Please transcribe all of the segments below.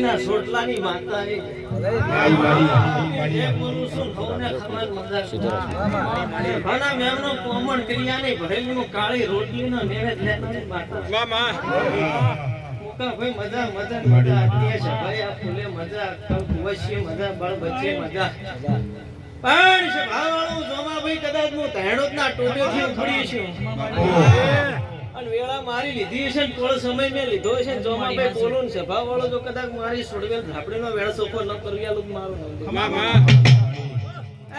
કેળીના સોટલાની માતા એ પણ છે ભાવાળું જોમા ભાઈ કદાચ હું તહેણોત ના ટોટેથી ઉખડી છું અને વેળા મારી લીધી છે ને થોડો સમય મેં લીધો છે ને બોલું ને સભા વાળો જો કદાચ મારી સોડવેલ ધાપડીનો વેળા સોફો ન કરવી આ લોકો મારું નામ દે.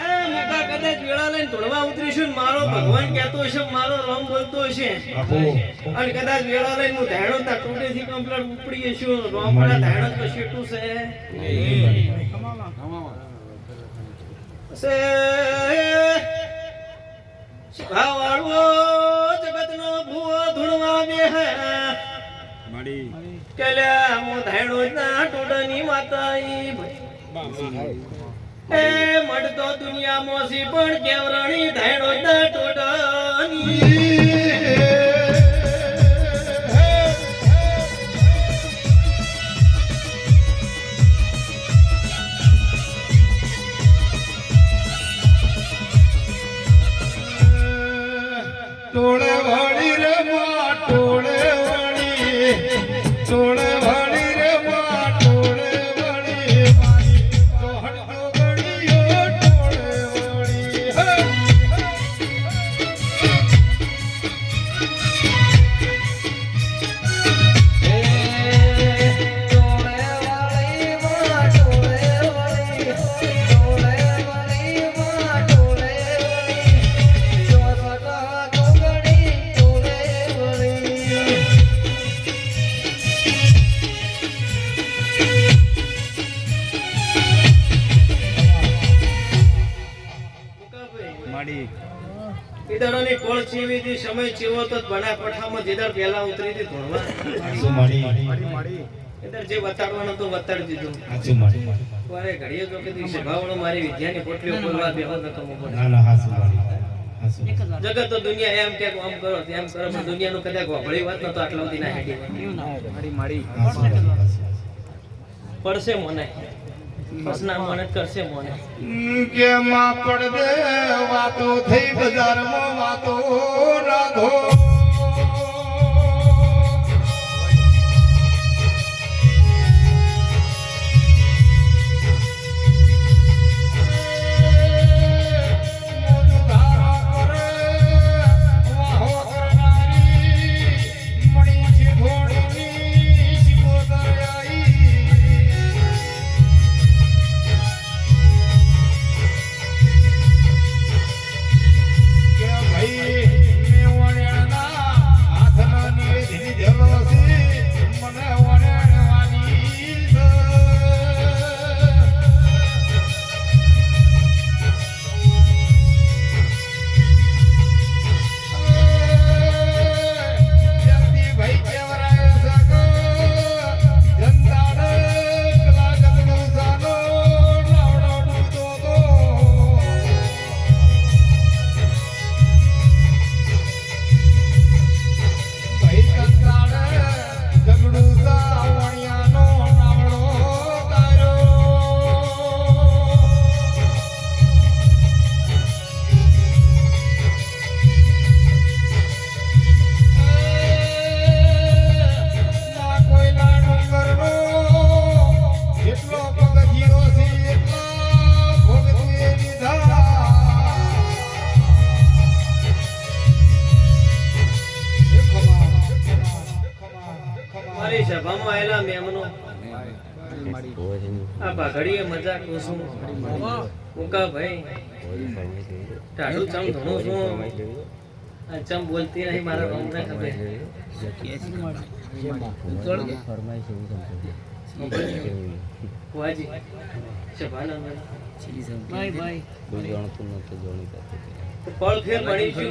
એ મોકા કદાચ વેળા લઈને ધોળવા ઉતરીશું મારો ભગવાન કહેતો હશે મારો રામ બોલતો હશે. અને કદાચ વેળા લઈને હું ધાણો તા ટોટેથી કમ્પ્લેટ ઉપડી છું રોમડા ધાણો તો શેટું છે. સે શિભાવાળો કેલ્યા હું ધાણો ના ટોડાની માતા ઈ એ મળતો દુનિયા મોસી પણ કેવરણી ધાણો ના ટોળે કોળ ચીવી દી સમય ચીવો તો બના પઠામાં જેદાર પહેલા ઉતરી હતી ધોળવા. આસુ માડી. એટલે જે વતાડવાનો તો વતાડી દીધું. આસુ માડી. વારે ઘડીએ જો કીધું, ભાવણો મારી વિદ્યાની પોટલી ખોલવા બેહો ન તો. ના ના હાસુ માડી. જગત તો દુનિયા એમ કે આમ કરો તેમ કરો પણ દુનિયાનું કદાચ વાપરી વાત ન તો આટલા સુધી ના હેડી. હાસુ માડી. પડશે મને. પસના મને કરશે મને. કે માં પડદે વાતો થઈ બજારમાં વાતો રાધો. સભામાં આવેલા મહેમાનો. આ પાઘડીએ મજા કુસુમ ઉકા ભાઈ. ટાળું ચમ ધણું છું? આ ચમ બોલતી નહીં મારા રોમને ખબર વાજી. સભાના ભાઈ ભાઈ પળ ફેર પડી છું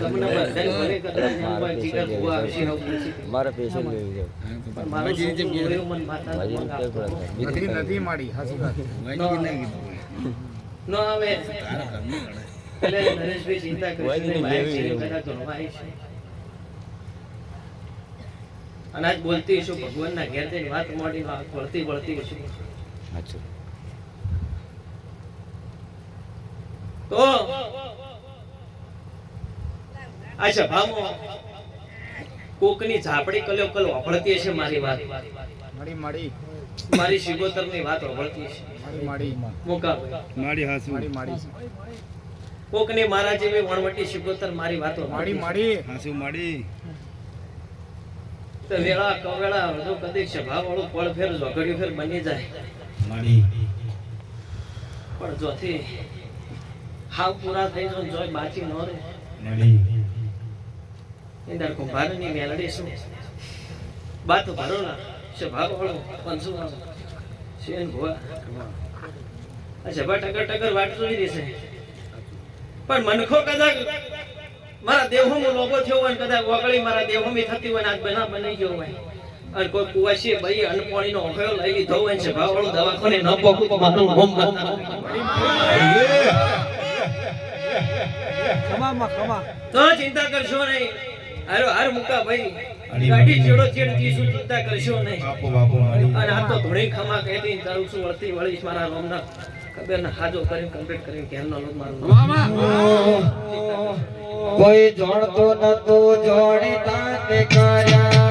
તમને બધાને ભલે કદાચ એમ પણ ટીકા કુવા આવશે એવું પૂછી. મારે પેશન્ટ લેવું છે. પણ મારો છોકરો એવું મને માથા હજી પર નથી નથી માડી હાસુ ન આવે. એટલે નરેશભાઈ ચિંતા કરશે નહીં, બાઈક છે, કદાચ ધોળવા આવી છે. અને આજ બોલતી છું ભગવાનના ઘેર જઈને વાત મોડી વાત વળતી વળતી છું અચ્છા તો અચ્છા ભામો કોકની ઝાપડી કલ્યો કલ વફળતી છે મારી વાત. મળી મળી. મારી શિગોતરની વાત વફળતી છે મોકા. માડી હાસુ. કોકની મારા જેવી વણવટી શિગોતર મારી વાતો મળી મળી. હાસુ માડી તો વેળા કવેળા કદી સભા વાળું પળ ફેર ઝઘડ્યું ફેર બની જાય. માડી પણ જોથી હાવ પૂરા થઈ જો જોય બાચી ન રે નડી એ કુંભારની મેલડી શું? બાત ભરો ના સભા વાળું? પંસુ વાળું. શેન ભોવા? અચ્છા બા ટકર ટકર વાટ જોઈ દેશે પણ મનખો કદાચ મારા દેહોમાં લોભો થયો હોય ને કદાચ વગળી મારા દેહોમાં થતી હોય ને આજ બના બની ગયો હોય. અને કોઈ કુવાસી ભાઈ અનપોણીનો ઓખયો લઈ લીધો હોય છે સભા વાળું દવાખાને ન પોકું મારું મોમ તો ચિંતા કરશો નહીં. હારો હાર મુકા ભાઈ. ગાડી ચેડો ચેડ જીશું ચિંતા કરશો નહીં. બાપુ બાપુ અને આ તો ધોળી ખમા કહેતી તારું શું વળતી વળીશ મારા રોમના ખબર ને હાજો કરીને કમ્પ્લીટ કરીને ઘેરનો લોક મારું કોઈ જોડતો નતો જોડી તાતે કર્યા.